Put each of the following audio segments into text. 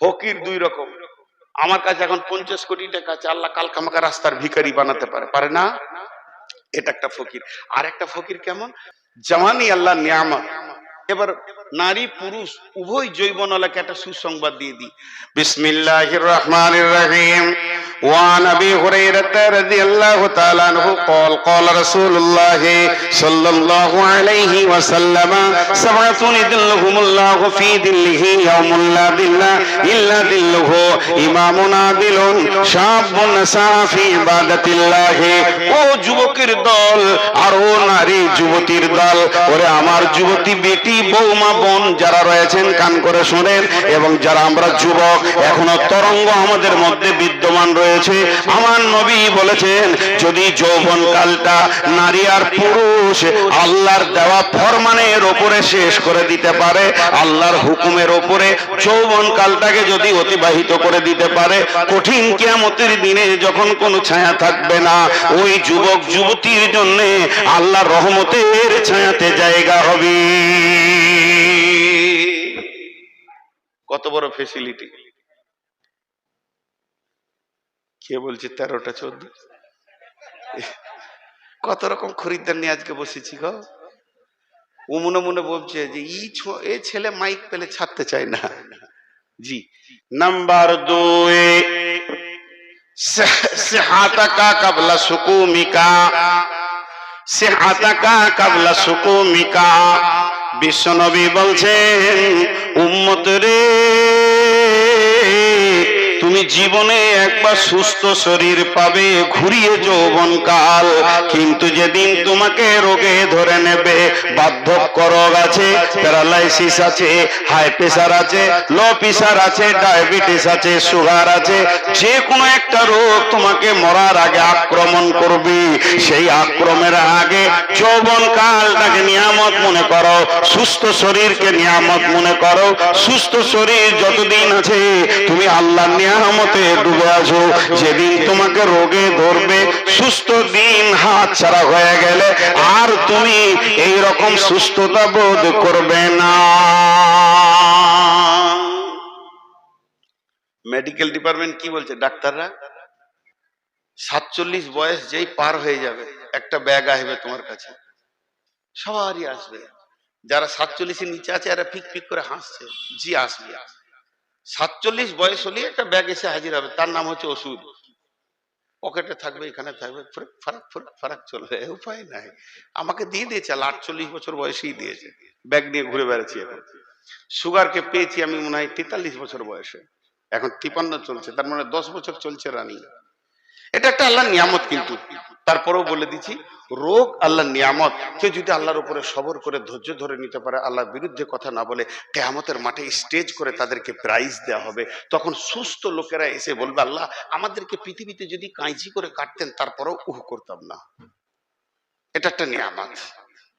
ফকির দুই রকম। আমার কাছে এখন পঞ্চাশ কোটি টাকা আছে, আল্লাহ কালকে আমাকে রাস্তার ভিকারি বানাতে পারে। পারে না? এটা একটা ফকির। আর একটা ফকির কেমন? জামানি আল্লাহ নিয়ামা এবার নারী পুরুষ, উভয় জৈবনলাকে একটা সুসংবাদ দিয়ে দিই। বিসমিল্লাহির রহমানির রহিম। وعن ابي هريره رضي الله تعالى عنه قال قال رسول الله صلى الله عليه وسلم سبعة يدلهم الله في ظله يوم لا ظل الا ظله امام عادل شاب نساء في عبادة الله ও যুবকের দল আর ও নারী যুবতীর দল ওরে আমার যুবতী বেটি বৌমা বোন যারা রয়েছেন কান করে শোনেন এবং যারা আমরা যুবক এখনো তরঙ্গ আমাদের মধ্যে বিদ্যমান রয়েছে আমার নবী বলেছেন, যদি যৌবন কালটা নারী আর পুরুষ আল্লাহর দেওয়া ফরমানের ওপরে শেষ করে দিতে পারে, আল্লাহর হুকুমের ওপরে যৌবন কালটাকে যদি অতিবাহিত করে দিতে পারে, কঠিন কিয়ামতের দিনে যখন কোনো ছায়া থাকবে না, ওই যুবক যুবতীর জন্য আল্লাহর রহমতের ছায়াতে জায়গা হবে। কত বড় ফেসিলিটি কে বলছে তেরোটা চোদ্দ? কত রকম খরিদ্দার নিয়ে আজকে বসেছি গো। ও মনে বলছে যে, ই এ ছেলে মাইক পেলে ছাড়তে চায় না। জি। নাম্বার দুই সেহাতাকা কাবলা সুকুমিকা, সেহাতাকা কাবলা সুকুমিকা। বিশ্বনবী বলছেন, উম্মত রে তুমি জীবনে একবার সুস্থ শরীর পাবে, ঘুরিয়ে যৌবন কাল। কিন্তু যেদিন তোমাকে রোগে ধরে নেবে, বার্ধক্য রোগ আছে, প্যারালাইসিস আছে, হাই প্রেশার আছে, লো প্রেশার আছে, ডায়াবেটিস আছে, সুগার আছে, যে কোনো একটা রোগ তোমাকে মরার আগে আক্রমণ করবে। সেই আক্রমণের আগে যৌবন কালটাকে নিয়ামত মনে করো, সুস্থ শরীরকে নিয়ামত মনে করো। সুস্থ শরীর যতদিন আছে, তুমি আল্লাহ নিয়ামতে ডুবে আছো। যেদিন তোমাকে রোগে ধরবে, সুস্থ দিন হাত ছাড়া হয়ে গেলে আর তুমি এই রকম সুস্থতা বোধ করবে না। মেডিকেল ডিপার্টমেন্ট কি বলছে? ডাক্তাররা? সাতচল্লিশ বয়স যেই পার হয়ে যাবে, একটা ব্যাগ আসবে তোমার কাছে। সবারই আসবে। যারা সাতচল্লিশের নিচে আছে, এরা ফিক ফিক করে হাসছে। জি, আসবে। সাতচল্লিশ বয়স হলে একটা ব্যাগ এসে হাজির হবে। তার নাম হচ্ছে ওষুধ। পকেটে থাকবে, এখানে থাকবে, ফুরুক, ফারাক, ফুরুক চলবে। উপায় নাই। আমাকে দিয়ে দিয়েছে আটচল্লিশ বছর বয়সেই দিয়েছে। ব্যাগ নিয়ে ঘুরে বেড়াচ্ছি এখন। সুগারকে পেয়েছি আমি মনে হয় তেতাল্লিশ বছর বয়সে। এখন তিপান্ন চলছে। তার মানে দশ বছর চলছে রানি। এটা একটা আল্লাহ নিয়ামত কিন্তু। তারপরেও বলে দিচ্ছি, রোগ আল্লাহ নিয়ামত। কেউ যদি আল্লাহর উপরে সবর করে ধৈর্য ধরে নিতে পারে, আল্লাহর বিরুদ্ধে কথা না বলে কেয়ামতের মাঠে স্টেজ করে তাদেরকে প্রাইজ দেওয়া হবে, তখন সুস্থ লোকেরা এসে বলবে, আল্লাহ, আমাদেরকে পৃথিবীতে যদি কাঁচি করে কাটতেন, তারপরেও উহ করতাম না। এটা একটা নিয়ামত।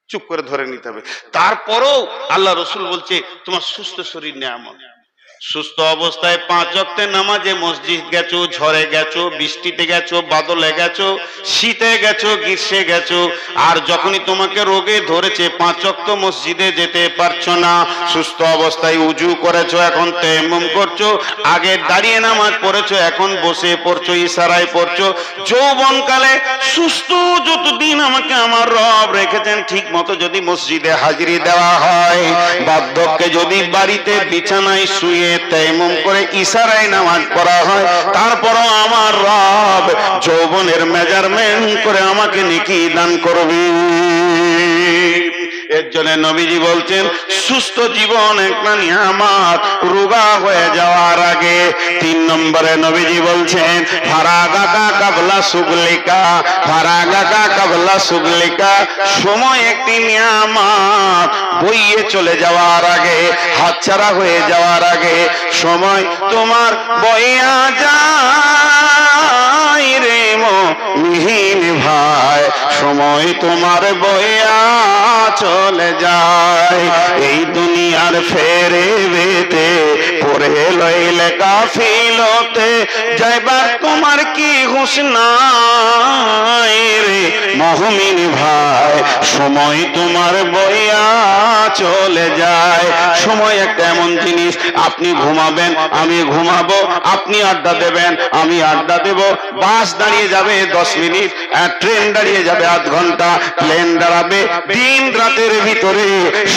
চুপ করে ধরে নিতে হবে। তারপরেও আল্লাহ রসুল বলছে, তোমার সুস্থ শরীর নিয়ামত। সুস্থ অবস্থায় পাঁচ অক্টে নামাজে মসজিদ গেছো, ঝড়ে গেছো, বৃষ্টিতে গেছো, বাদলে গেছো, শীতে গেছো, গ্রীষ্মে গেছো, আর যখনই তোমাকে রোগে ধরেছে, পাঁচ অক্ট মসজিদে যেতে পারছ না। সুস্থ অবস্থায় উজু করেছ, এখন তেমম করছ, আগে দাঁড়িয়ে নামাজ পড়েছো, এখন বসে পড়ছো, ইশারায় পড়ছো। যৌবনকালে সুস্থ যতদিন আমাকে আমার রব রেখেছেন, ঠিক মতো যদি মসজিদে হাজিরি দেওয়া হয়, বার্ধক্যে যদি বাড়িতে বিছানায় শুয়ে তেমন করে ইশারায় নামাজ পড়া হয়। তারপরও আমার রব যৌবনের মেজারমেন্ট করে আমাকে নেকি দান করবে। এর জন্য নবীজি বলছেন, সুস্থ জীবন একটা নিয়ামত, রোগা হয়ে যাওয়ার আগে। তিন নম্বরে নবীজি বলছেন ফারাগাকা কাবলা সুগলিকা ফারাগাকা কাবলা সুগলিকা, সময় একটি নিয়ামত, বইয়ে চলে যাওয়ার আগে, হাতছাড়া হয়ে যাওয়ার আগে, সময় তোমার বইয়া যায়। মিহিন ভাই, সময় তোমার বইয়া চলে যায়। এই দুনিয়ার ফেরে বেতে পরে লইলে কাফিলতে যাইবার তোমার কি হুঁশ রে? মহমিন ভাই, সময় তোমার বইয়া চলে যায়। সময় একটা এমন জিনিস, আপনি ঘুমাবেন, আমি ঘুমাবো, আপনি আড্ডা দেবেন, আমি আড্ডা দেব, বাস দাঁড়িয়ে যাবে দশ মিনিট ট্রেন দাঁড়িয়ে যাবে আধ ঘণ্টা। প্লেন দাঁড়াবে দিন রাতের ভিতরে।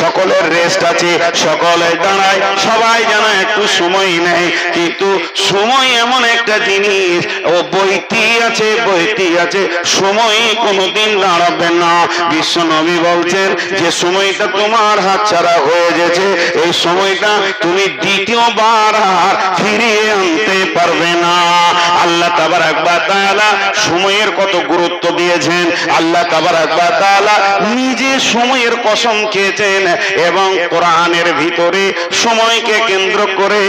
সকলের রেস্ট আছে, সকলে দাঁড়ায়। সবাই যেন একটু সময় নেয়। কিন্তু সময় এমন একটা জিনিস, ও বইতি আছে বইতি আছে, সময় কোনোদিন দাঁড়াবে না। বিশ্ব নবী বলছেন, যে সময়টা তোমার হাত ছাড়া হয়ে গেছে, এই সময়টা তুমি দ্বিতীয়বার ফিরিয়ে আনতে পারবে না। আল্লাহ তাবার একবার তাআলা সময়ের কত গুরুত্ব দিয়েছেন? আল্লাহ নিজে সময়ের কসম খেয়েছেন এবং কোরআনের ভিতরে সময়কে কেন্দ্র করে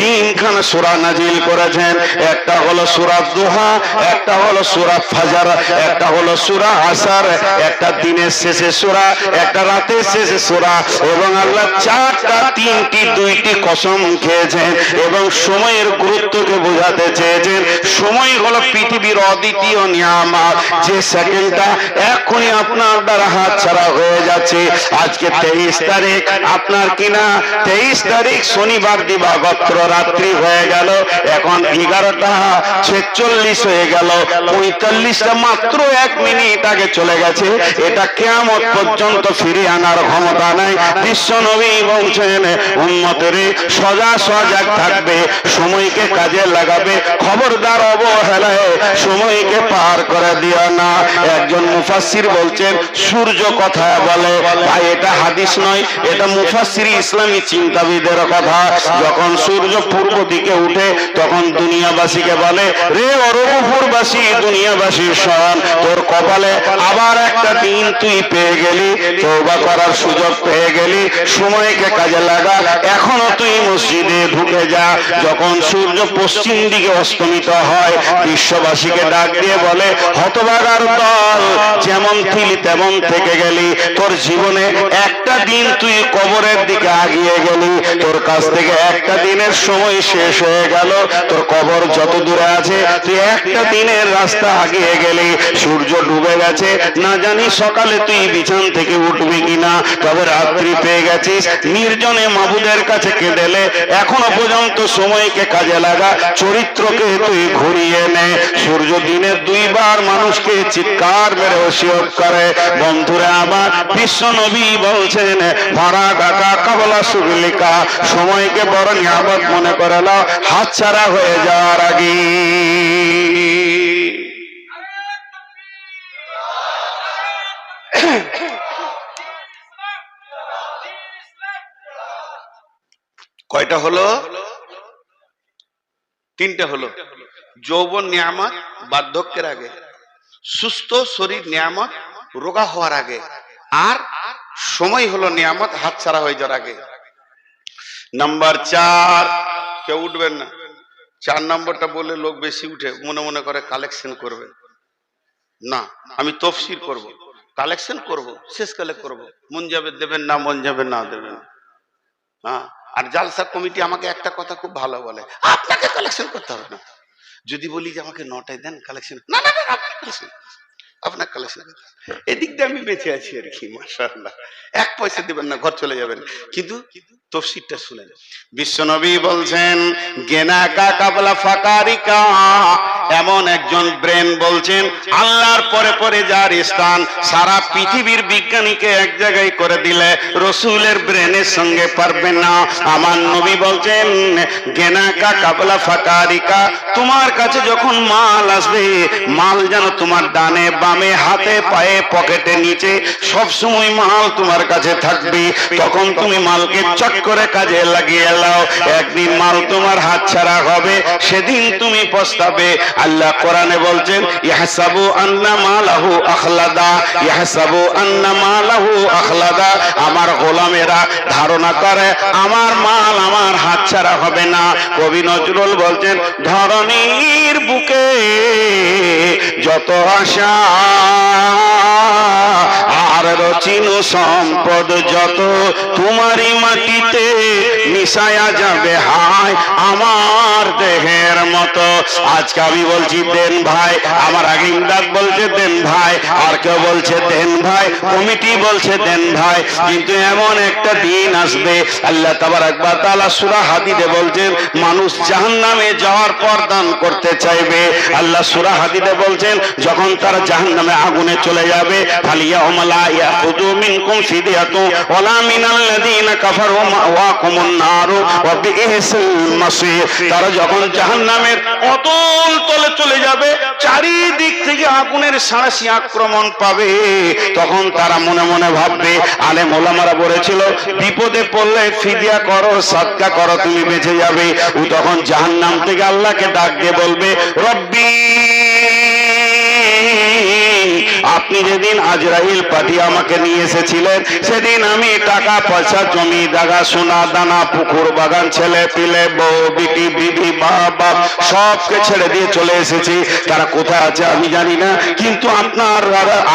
তিনখানা সূরা নাজিল করেছেন। একটা হলো সূরা দুহা, একটা হলো সূরা ফাজার, একটা হলো সূরা আসার, একটা দিনের শেষে সূরা, একটা রাতের শেষে সূরা এবং আল্লাহ চারটা, তিনটি, দুইটি কসম খেয়েছেন এবং সময়ের গুরুত্বকে বোঝাতে চেয়েছেন। সময় হলো পৃথিবীর অদ্বিতীয় নিয়ামত যে সেকেন্ডটা এখনই আপনার দ্বারা হাত ছাড়া হয়ে যাচ্ছে। আজকে তেইশ তারিখ, আপনার কিনা? তেইশ তারিখ শনিবার দিবাগত রাত্রি হয়ে গেল। এখন এগারোটা ছেচল্লিশ হয়ে গেল। পঁয়তাল্লিশটা মাত্র এক মিনিট আগে চলে গেছে। এটা কেমন পর্যন্ত ফিরে আনার ক্ষমতা নাই। বিশ্ব নবী বলছেন উন্মতের সজা সজাগ থাকবে। সময়কে কাজে লাগাবে। খবরদার অবহেলায় সময়কে পার করে দিও না। একজন মুফাসির বলছেন, সূর্য কথা বলে, ভাই, এটা হাদিস নয়, এটা মুফাসির ইসলামী চিন্তাবিদের কথা। যখন সূর্য পূর্ব দিকে উঠে, তখন দুনিয়াবাসীকে বলে, রে অরবপুরবাসী দুনিয়াবাসী শোন তোর কপালে আবার একটা দিন তুই পেয়ে গেলি তওবা করার সুযোগ পেয়ে গেলি সময়কে কাজে লাগা। এখনও তুই মসজিদে ঢুকে যা যখন সূর্য পশ্চিম দিকে অস্তমিত হয় বিশ্ববাসীকে ডাক দিয়ে বলে হতবাগার দল যেমন থিলি তেমন থেকে গেলি। তোর জীবনে একটা দিন তুই কবরের দিকে আগিয়ে গেলি। তোর কাছ থেকে একটা দিনের সময় শেষ হয়ে গেল। তোর কবর যত দূরে আছে তুই একটা দিনের রাস্তা আগিয়ে গেলি। সূর্য ডুবে গেছে। না জানি সকালে তুই বিছান থেকে উঠবি কিনা, তবে রাত্রি পেয়ে গেছিস। নির্জনে মাবুদের কাছে কেঁদেলে, এখনও পর্যন্ত সময়কে কাজে লাগা, চরিত্রকে তুই ঘুরিয়ে নে। সূর্য দিনে দুইবার মানুষকে চিৎকার মেরে ওসিয়ত করে। বন্ধুরা, আবার বিশ্ব নবী বলছেন, ভাড়া কাকা কাবলা সুবিলিকা সময়কে বড় নিয়ামত মনে করে নাও, হাতছাড়া হয়ে যাওয়ার আগে কয়টা হলো? তিনটে হলো। যৌবন, নিয়ামত, বার্ধক্যের আগে। সুস্থ শরীর, নিয়ামত, রোগা হওয়ার আগে। আর সময় হলো নিয়ামত হাত ছাড়া হয়ে যাওয়ার আগে। নাম্বার চার, কেউ উঠবেন না। চার নম্বরটা বলে লোক বেশি উঠে, মনে মনে করে কালেকশন করবে। না, আমি তফসির করব। কালেকশন করব, শেষকালে করব। মন যাবে দেবেন না, মন যাবে না দেবেন। হ্যাঁ? আর জালসা কমিটি আমাকে একটা কথা খুব ভালো বলে, আপনাকে কালেকশন করতে হবে না। যদি বলি যে আমাকে নটায় দেন কালেকশন না না না আপনার কালেকশন আপনার কালেকশন এদিক দিয়ে আমি বেঁচে আছি আর কি মাসাল্লাহ এক পয়সা দেবেন না, ঘর চলে যাবেন। কিন্তু তফসিরটা শুনেন। বিশ্বনবী বলছেন গেনাকা কাবলা ফাকারিকা এমন একজন ব্রেন বলছেন, আল্লাহর পরে পরে যার স্থান সারা পৃথিবীর বিজ্ঞানীকে এক জায়গায় করে দিলে রসুলের ব্রেনের সঙ্গে পারবে না। আমার নবী বলছেন গেনাকা কাবলা ফাকারিকা তোমার কাছে যখন মাল আসবে, মাল যেন তোমার ডানে বামে হাতে পায়ে পকেটে নিচে সব সময় মাল তোমার কাছে থাকবে। তখন তুমি মালকে চট করে কাজে লাগিয়ে লাও একদিন মাল তোমার হাত ছাড়া হবে, সেদিন তুমি পস্তাবে। আল্লাহ কোরআনে বলছেন ইহসাবু আন্না মালাহু আখলাদা ইহসাবু আন্না মালাহু আখলাদা, আমার গোলামেরা ধারণা করে, আমার মাল আমার হাতছাড়া হবে না। কবি নজরুল বলছেন ধরনীর বুকে যত আশা আর রচিন সম্পদ যত তোমারই মাটিতে মিশায়া যাবে হায় আমার দেহের মতো। আজকে আমি বলছি, দেন ভাই। আমার আগে ইমদাদ বলছে, দেন ভাই। আর কেউ বলছে, দেন ভাই। কমিটি বলছে, দেন ভাই। কিন্তু এমন একটা দিন আসবে, আল্লাহ তাবার একবার তালা সুরা হাদিদে বলছেন, মানুষ জাহান্নামে যাওয়ার পর দান করতে চাইবে। আল্লাহ সুরা হাদিদে বলছেন, যখন তারা জাহান্নামে আগুনে চলে যাবে তারা যখন জাহান্নামের অতল তলে চলে যাবে, চারিদিক থেকে আগুনের সাঁড়াশি আক্রমণ পাবে। তখন তারা মনে মনে ভাববে আলেম মোলামারা বলেছিল, বিপদে পড়লে ফিদিয়া করো, সাদকা করো, তুমি বেঁচে যাবে। ও তখন জাহান্নাম থেকে আল্লাহকে ডাক দিয়ে বলবে, রব্বি আপনি যেদিন আজরাইল পাঠিয়ে আমাকে নিয়ে এসেছিলেন, সেদিন আমি টাকা পয়সা, জমি, জায়গা, সোনা, দানা, পুকুর, বাগান, ছেলে পিলে, বউ, বিটি বিবি বাবা, সবকে ছেড়ে দিয়ে চলে এসেছি। তারা কোথায় আছে আমি জানি না, কিন্তু আপনার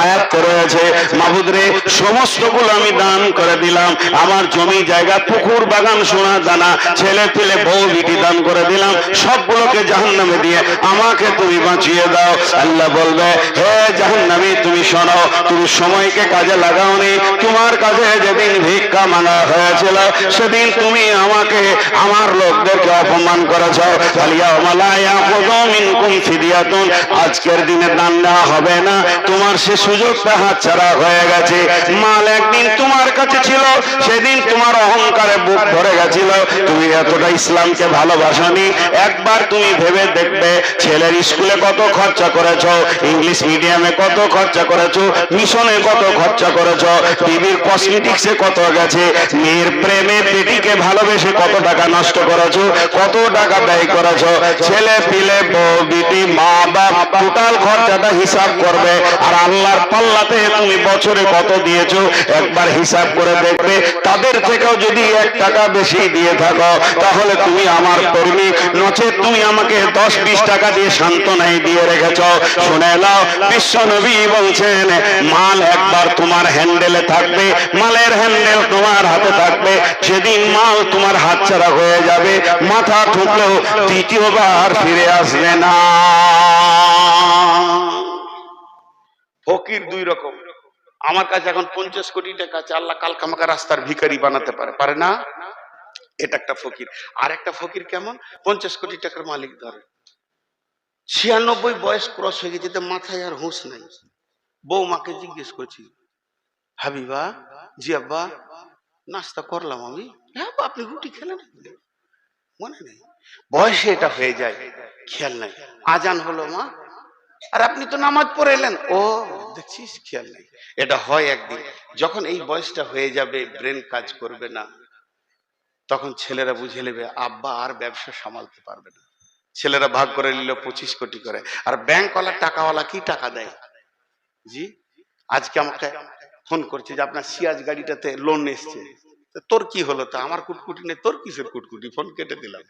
আয়াত করে আছে মাহুদরে সমস্তগুলো আমি দান করে দিলাম। আমার জমি, জায়গা, পুকুর, বাগান, সোনা, দানা, ছেলে পেলে, বউ, বিটি দান করে দিলাম। সবগুলোকে জাহান্নামে দিয়ে আমাকে তুমি বাঁচিয়ে দাও। আল্লাহ বলবে, হে জাহান্নামী, তুমি শোনো, তুমি সময়কে কাজে লাগাওনি। তোমার কাছে যেদিন ভিক্ষা মানা হয়েছিল, সেদিন তুমি আমাকে, আমার লোকদেরকে অপমান করেছ। আজকের দিনে দান দেওয়া হবে না। তোমার সে সুযোগটা হাতছাড়া হয়ে গেছে। মাল একদিন তোমার কাছে ছিল, সেদিন তোমার অহংকারে বুক ভরে গেছিল। তুমি এতটা ইসলামকে ভালোবাসনি। একবার তুমি ভেবে দেখবে, ছেলের স্কুলে কত খরচা করেছ, ইংলিশ মিডিয়ামে কত খরচা করেছ, মিশনে কত খরচা করেছ, টিভির কসমেটিক্সে কত গেছে, মেয়ের প্রেমে পেটিকে ভালোবেসে কত টাকা নষ্ট করেছ, কত টাকা ব্যয় করেছ, ছেলে পিলে বউ, বিটি, মা, বাপ, টোটাল খরচাটা হিসাব করবে, আর আল্লাহর পাল্লাতে তুমি বছরে কত দিয়েছ, একবার হিসাব করে দেখবে, তাদের থেকেও যদি এক টাকা বেশি দিয়ে থাকো, তাহলে তুমি আমার কর্মী, নচে তুমি আমাকে দশ বিশ টাকা দিয়ে সান্ত্বনাই দিয়ে রেখেছ, শুনে নাও, বিশ্ব নবী বলছেন, মাল একবার তোমার হ্যান্ডেলে থাকবে, মালের হ্যান্ডেল তোমার হাতে থাকবে। সেদিন মাল তোমার হাতছাড়া হয়ে যাবে, মাথা ঠুকলেও দ্বিতীয়বার ফিরে আসবে না। ফকির দুই রকম। আমার কাছে এখন পঞ্চাশ কোটি টাকা আছে, আল্লাহ কাল কামাকা রাস্তার ভিকারি বানাতে পারে। পারে না? এটা একটা ফকির। আর একটা ফকির কেমন? পঞ্চাশ কোটি টাকার মালিক ধরে। ছিয়ানব্বই বয়স ক্রস হয়ে গেছে মাথায় আর হুঁশ নাই। বউ মাকে জিজ্ঞেস করছি, হাবিবা, জি আব্বা, নাস্তা করলাম আমি। হ্যাঁ আপনি রুটি খেলেন? মনে নেই। বয়সে এটা হয়ে যায়, খেয়াল নাই। আজান হলো, মা। আর আপনি তো নামাজ পড়ে এলেন? ও, দেখছিস, খেয়াল নাই। এটা হয় একদিন, যখন এই বয়সটা হয়ে যাবে, ব্রেন কাজ করবে না, তখন ছেলেরা বুঝে নেবে, আব্বা আর ব্যবসা সামালতে পারবে না। ছেলেরা ভাগ করে নিল, পঁচিশ কোটি করে। আর ব্যাংকওয়ালা টাকাওয়ালা কি টাকা দেয়? জি, আজকে আমাকে ফোন করছে যে আপনার সিয়াজ গাড়িটাতে লোন এসছে। তোর কি হলো? তা আমার কুটকুটি নেই, তোর কিসের কুটকুটি? ফোন কেটে দিলাম।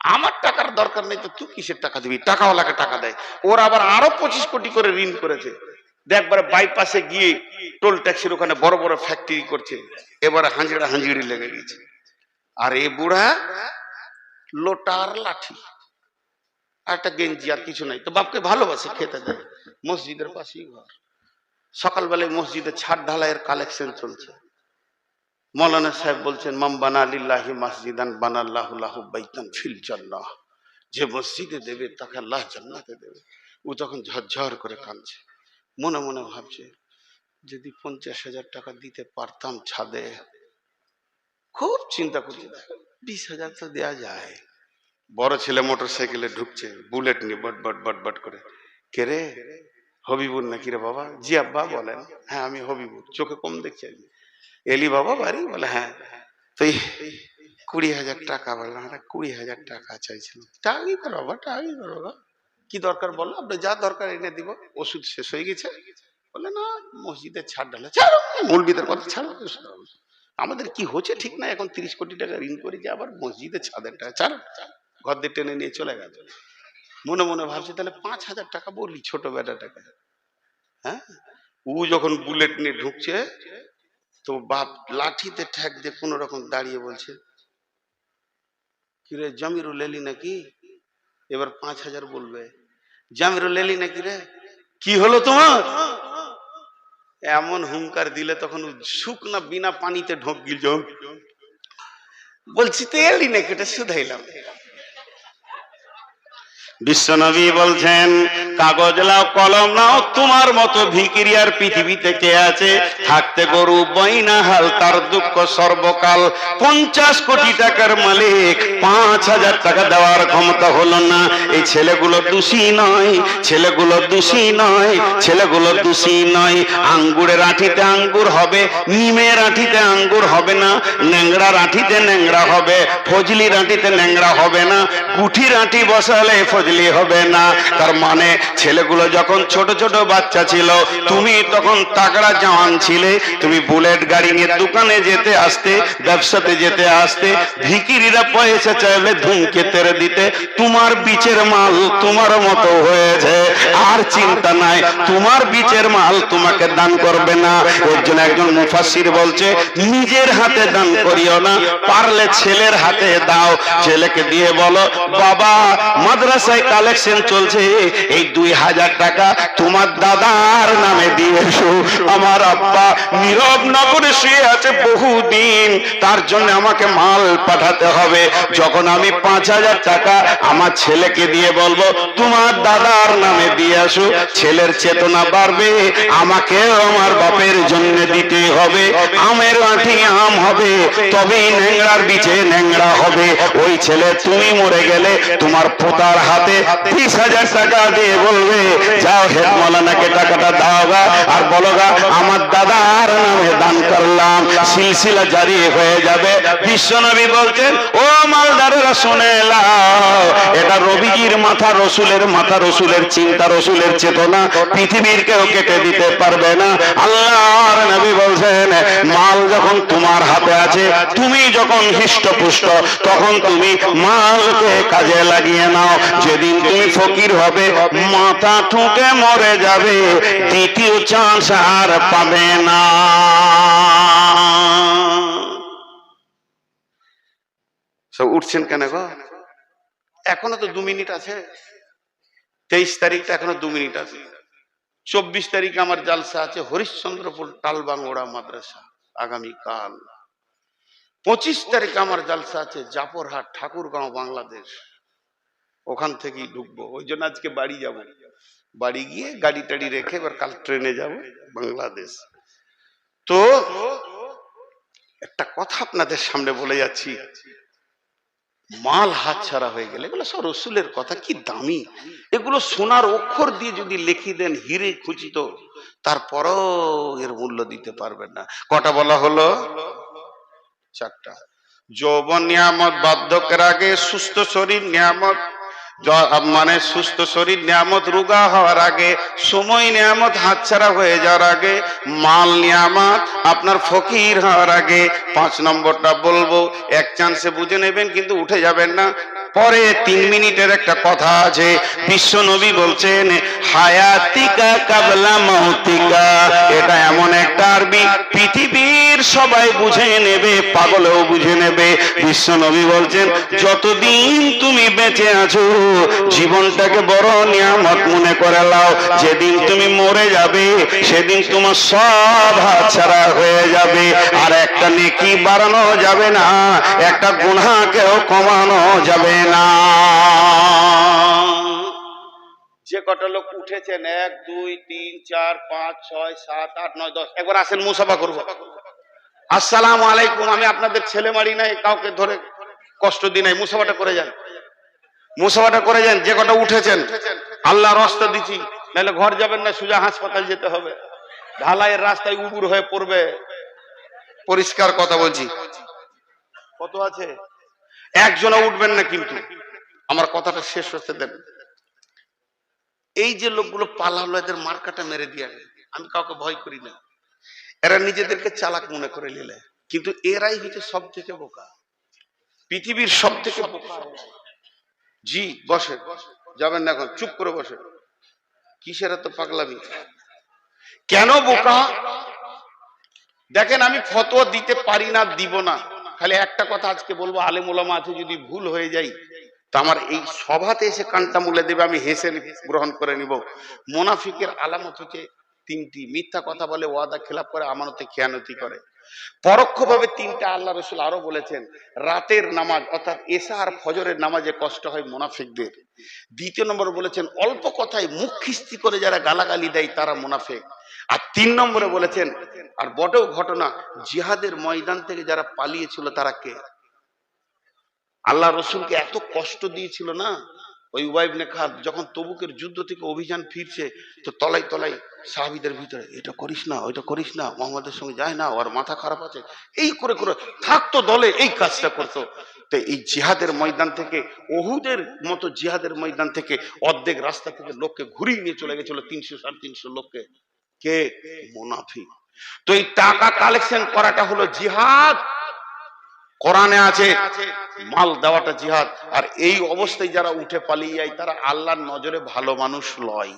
আমার টাকার দরকার নেই, তো তুই কিসের টাকা দিবি? টাকাওয়ালাকে টাকা দেয়। ওর আবার আরও পঁচিশ কোটি করে ঋণ করেছে। দেখবারে বাইপাসে গিয়ে টোল ট্যাক্সির ওখানে বড় বড় ফ্যাক্টরি করছে। এবারে হাঁজড়া হাঁজড়ি লেগে গেছে। আর এ বুড়া লোটার লাঠি। একটা গেঞ্জি আর কিছু নাই। তো বাপকে ভালোবাসে, খেতে দেয়। মসজিদের পাশেই ঘর। সকালবেলায় মসজিদে ছাদ ঢালাইয়ের কালেকশন চলছে। মৌলানা সাহেব বলছেন, মাম বানা লিল্লাহি মসজিদান বানাল্লাহু লাহু বাইতান ফিল জান্নাহ। যে মসজিদে দেবে, তাকে আল্লাহ জান্নাতে দেবে। ও তখন ঝরঝর করে কাঁদছে। মনে মনে ভাবছে, যদি পঞ্চাশ হাজার টাকা দিতে পারতাম ছাদে। খুব চিন্তা করছে বিশ হাজার তো দেয়া যায়। বড় ছেলে মোটর সাইকেলে ঢুকছে, বুলেট নিয়ে বট বট বট বট করে। কে রে? হবিবুর নাকি রে বাবা? জি আব্বা বলেন। হ্যাঁ আমি হবিবুর। চোখে কম দেখছি। এলি বাবা বাড়ি? বলে হ্যাঁ। তো কুড়ি হাজার টাকা বললাম হ্যাঁ কুড়ি হাজার টাকা চাইছিলাম। টাকাই করো বাবা, টাকাই করো বাবা। কি দরকার বলো আপনি যা দরকার এনে দিব, ওষুধ শেষ হয়ে গেছে। বলে, না, মসজিদের ছাড় ঢালে, ছাড়ো মৌলবিদের কথা ছাড়ো। আমাদের কি হচ্ছে ঠিক না, এখন তিরিশ কোটি টাকা ঋণ করি যে আবার মসজিদের ছাদের টাকা ছাড়ো। ঘর দিয়ে টেনে নিয়ে চলে গেল। মনে মনে ভাবছে, তাহলে পাঁচ হাজার টাকা বলি ছোট বেটাটাকে হ্যাঁ? ও যখন বুলেট নিয়ে ঢুকছে, তো বাপ লাঠিতে ঠ্যাক দিয়ে কোনো রকম দাঁড়িয়ে বলছে, কিরে জমিরুল এলি নাকি? এবার পাঁচ হাজার বলবে জামিরুল এলি নাকি রে? কি হলো তোমার? এমন হুঙ্কার দিলে তখন শুকনা বিনা পানিতে ঢোক গিল, বলছি তো এলি নাকি? এটা শুধাইলাম। বিশ্বনবী বলছেন, কাগজ লাও কলম নাও, তোমার মতো ভিকিরিয়ার পৃথিবীতে কে আছে? থাকতে গরু, বইনা হাল তার দুঃখ, সর্বকাল। পঞ্চাশ কোটি টাকার মালিক, পাঁচ হাজার টাকা দেওয়ার ক্ষমতা হলো না। এই ছেলেগুলো দোষী নয়, ছেলেগুলো দোষী নয়, ছেলেগুলো দোষী নয়। আঙ্গুরের আঠিতে আঙ্গুর হবে, নিমের আঠিতে আঙ্গুর হবে না। ন্যাংড়ার আঠিতে ন্যাংড়া হবে, ফজলির আঠিতে ন্যাংড়া হবে না। কুঠির আঠি বসালে ফজলি হবে না। তার মানে ছেলেগুলো যখন ছোট ছোট বাচ্চা ছিল, তুমি তখন তাগড়া জওয়ান ছিলে। তুমি বুলেট গাড়ি নিয়ে দোকানে যেতে আসতে, ব্যবসাতে যেতে আসতে, ভিকিরিরা পয়সা চাইলে ধুমকে তেরে দিতে, তোমার বিচের মাল তোমার মতো হয়েছে। আর চিন্তা নাই, তোমার বিচের মাল তোমাকে দান করবে না। এর জন্য একজন মুফাসির বলছে, নিজের হাতে দান করিও না, পারলে ছেলের হাতে দাও। ছেলেকে দিয়ে বলো, বাবা, মাদ্রাসায় কালেকশন চলছে। এই দুই হাজার টাকা তোমার দাদার নামে দিয়েছ আমার আব্বা নীরব নগরে শুয়ে আছে বহুদিন। তার জন্য আমাকে মাল পাঠাতে হবে। যখন আমি পাঁচ হাজার টাকা আমার ছেলেকে দিয়ে বলব, তোমার দাদার নামে দিয়ে আসো। ছেলের চেতনা বাড়বে। আমাকেও আমার বাপের জন্য দিতে হবে। আমের আঠি আম হবে। তবেই ন্যাংরার বিচে ন্যাংরা হবে। ওই ছেলে, তুমি মরে গেলে তোমার পোতার হাতে তিরিশ হাজার টাকা দিয়ে বলবে, যাও হেড মৌলানাকে টাকাটা দাও গা, আর বলো গা, আমার দাদার নামে দান করলাম। সিলসিলা জারি হয়ে যাবে। বিশ্বনবী বলছেন, ও মালদারেরা শুনে লাও, এটা মাথা রসুলের মাথা রসুলের, চিন্তা রসুলের চেতনা। পৃথিবীর কেউ কেটে দিতে পারবে না। আল্লাহর নবী বলছেন, মাল যখন তোমার হাতে আছে, তুমি যখন হৃষ্টপুষ্ট, তখন তুমি মালকে কাজে লাগিয়ে নাও। যেদিন তুমি ফকির হবে মাথা ঠুকে মরে যাবে দ্বিতীয় চান্স আর পাবে না। সব উঠছেন কেন গো? এখনও তো দু মিনিট আছে। তেইশ তারিখটা এখনও দু মিনিট আছে। চব্বিশ তারিখে আমার জালসা আছে হরিশ্চন্দ্রপুর টালবাংড়া মাদ্রাসা আগামীকাল। পঁচিশ তারিখে আমার জালসা আছে জাফরহাট ঠাকুরগাঁও বাংলাদেশ। ওখান থেকেই ঢুকবো। ওই জন্য আজকে বাড়ি যাব। বাড়ি গিয়ে গাড়ি টাড়ি রেখে এবার কাল ট্রেনে যাব বাংলাদেশ। তো একটা কথা আপনাদের সামনে বলে যাচ্ছি। মাল হাত ছাড়া হয়ে গেলে এগুলো সব রসুলের কথা, কি দামি। এগুলো সোনার অক্ষর দিয়ে যদি লিখি দেন হিরে খুচিত তারপরও এর মূল্য দিতে পারবেন না। কটা বলা হলো? চারটা। যৌবন নিয়ামত, বার্ধক্যের আগে সুস্থ শরীর নিয়ামত মানে সুস্থ শরীর, নিয়ামত, রোগা হওয়ার আগে, সময়, নিয়ামত, হাতছাড়া হয়ে যাওয়ার আগে, মাল, নিয়ামত, আপনার ফকির হওয়ার আগে, পাঁচ নম্বরটা বলব, এক চান্সে বুঝে নেবেন, কিন্তু উঠে যাবেন না। পরে তিন মিনিটের একটা কথা আছে। বিশ্ব নবী বলছেন, হায়াতিকা কাবলা মৌতিকা। এটা এমন একটা আরবি। পৃথিবীর সবাই বুঝে নেবে, পাগলেও বুঝে নেবে। বিশ্ব নবী বলছেন, যতদিন তুমি বেঁচে আছো, জীবনটাকে বড় নিয়ামত মনে করে লাও। যেদিন তুমি মরে যাবে, সেদিন তোমার সব হাতছাড়া হয়ে যাবে। আর একটা নেকি বাড়ানো যাবে না, একটা গুনাহকেও কমানো যাবে না। যে কটা লোক উঠেছেন, এক, দুই, তিন, চার, পাঁচ, ছয়, সাত, আট, নয়, দশ। একবার আসেন, মুসাফা করব। আসসালামু আলাইকুম, আমি আপনাদের ছেলে মারি নাই, কাউকে ধরে কষ্ট দিই নাই, মুসাফাটা করে যান। মুসাফাটা করে যান, যে কটা উঠেছেন আল্লাহ রস্তা দিচ্ছি নাহলে ঘর যাবেন না, সোজা হাসপাতাল যেতে হবে। ঢালাইয়ের রাস্তায় উবুর হয়ে পড়বে। পরিষ্কার কথা বলছি। কত আছে? একজনও উঠবেন না কিন্তু। আমার কথাটা শেষ হতে দেন। এই যে লোকগুলো পালালো, এদের মার্কাটা মেরে দিয়ে আমি কাউকে ভয় করি না। এরা নিজেদেরকে চালাক মনে করে নিলে। কিন্তু এরাই হচ্ছে সব থেকে বোকা। পৃথিবীর সব থেকে জি, বসে। যাবেন না এখন, চুপ করে বসে। কিসের এত পাগলামি? কেন বোকা? দেখেন, আমি ফতোয়া দিতে পারি না, দিব না। খালি একটা কথা আজকে বলব, আলেম ওলামা আছে, যদি ভুল হয়ে যাই তো আমার এই সভাতে এসে কানটা মুলে দেবে, আমি হেসে গ্রহণ করে নিব। মোনাফিকের আলামত হচ্ছে তিনটি, মিথ্যা কথা বলে, ওয়াদা খেলাপ করে, আমানতে খেয়ানতি করে। পরোক্ষভাবে তিনটা আল্লাহ রসুল আরও বলেছেন, রাতের নামাজ, অর্থাৎ এসা আর ফজরের নামাজে কষ্ট হয় মোনাফিকদের। দ্বিতীয় নম্বর বলেছেন, অল্প কথায় মুখ খিস্তি করে যারা গালাগালি দেয়, তারা মোনাফেক। আর তিন নম্বরে বলেছেন, আর বটেও ঘটনা, জিহাদের ময়দান থেকে যারা পালিয়েছিল তারা কে? আল্লাহ রসুলকে এত কষ্ট দিয়েছিল না? ওই ওয়াইব নেখাত যখন তবুকের যুদ্ধ থেকে অভিযান ফিরছে, তো তলাই তলাই সাহাবিদের ভিতরে, এটা করিস না, ওইটা করিস না, মোহাম্মদের সঙ্গে যায় না, ওর মাথা খারাপ আছে। এই করে করে থাকতো দলে, এই কাজটা করতো। তো এই জিহাদের ময়দান থেকে, ওহুদের মতো জিহাদের ময়দান থেকে অর্ধেক রাস্তা থেকে লোককে ঘুরিয়ে নিয়ে চলে গেছিল তিনশো সাড়ে তিনশো লোককে। কে? মুনাফি তো এই টাকা কালেকশন করাটা হলো জিহাদ। কোরআনে আছে, মাল দেওয়াটা জিহাদ। আর এই অবস্থায় যারা উঠে পালিয়ে যায়, তারা আল্লাহর নজরে ভালো মানুষ লয়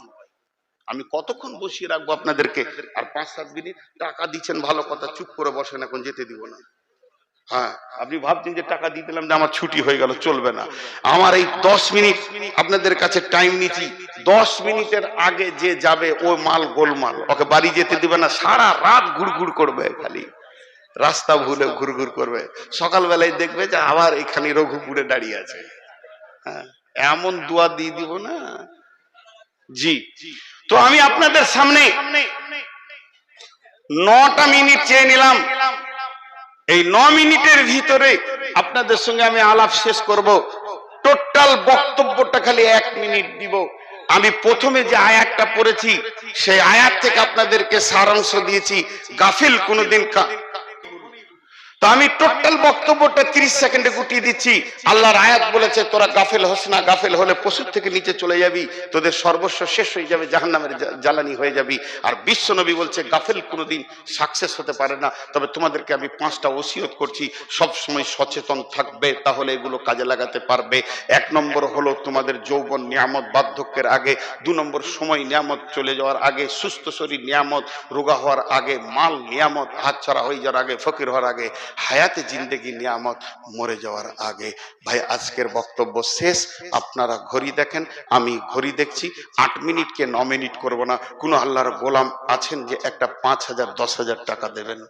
আমি কতক্ষণ বসিয়ে রাখব আপনাদেরকে? আর পাঁচ, সাত মিনিট টাকা দিচ্ছেন, ভালো কথা, চুপ করে বসেন, এখন যেতে দিব না। হ্যাঁ আপনি ভাবছেন যে টাকা দিয়ে দিলাম যে আমার ছুটি হয়ে গেল, চলবে না। আমার এই দশ মিনিট আপনাদের কাছে টাইম নিচ্ছি। দশ মিনিটের আগে যে যাবে, ও মাল গোলমাল। ওকে বাড়ি যেতে দিবে না, সারা রাত ঘুরঘুর করবে খালি। রাস্তা ভুলে ঘুরঘুর করবে। সকালবেলায় দেখবে যে আবার এখানে রঘুপুরে দাঁড়িয়ে আছে। হ্যাঁ এমন দোয়া দিয়ে দিব না। জি। তো আমি আপনাদের সামনে নটা মিনিট চেয়ে নিলাম। এই ন মিনিটের ভিতরে আপনাদের সঙ্গে আমি আলাপ শেষ করব। টোটাল বক্তব্যটা খালি এক মিনিট দিব। আমি প্রথমে যে আয়াতটা পড়েছি সেই আয়াত থেকে আপনাদেরকে সারাংশ দিয়েছি। গাফিল কোনোদিন তো আমি টোটাল বক্তব্যটা 30 সেকেন্ডে গুটিয়ে দিচ্ছি। আল্লাহর আয়াত বলেছে, তোরা গাফেল হোস না, গাফেল হলে পশুর থেকে নিচে চলে যাবি, তোদের সর্বস্ব শেষ হয়ে যাবে, জাহান্নামের জ্বালানি হয়ে যাবি। আর বিশ্ব নবী বলছে, গাফেল কোনোদিন সাকসেস হতে পারে না। তবে তোমাদেরকে আমি পাঁচটা ওসিয়ত করছি সব সময় সচেতন থাকবে, তাহলে এগুলো কাজে লাগাতে পারবে। এক নম্বর হলো তোমাদের যৌবন নিয়ামত বার্ধক্যের আগে, দু নম্বর সময় নিয়ামত চলে যাওয়ার আগে, সুস্থ শরীর নিয়ামত, রোগা হওয়ার আগে, মাল নিয়ামত হাতছাড়া হয়ে যাওয়ার আগে, ফকির হওয়ার আগে। হায়াতে জিন্দেগি নিয়ামত মরে যাওয়ার আগে। ভাই, আজকের বক্তব্য শেষ। আপনারা ঘড়ি দেখেন, আমি ঘড়ি দেখছি। আট মিনিটকে ন মিনিট করব না। কোনো আল্লাহর গোলাম আছেন যে একটা পাঁচ হাজার, দশ হাজার টাকা দেবেন?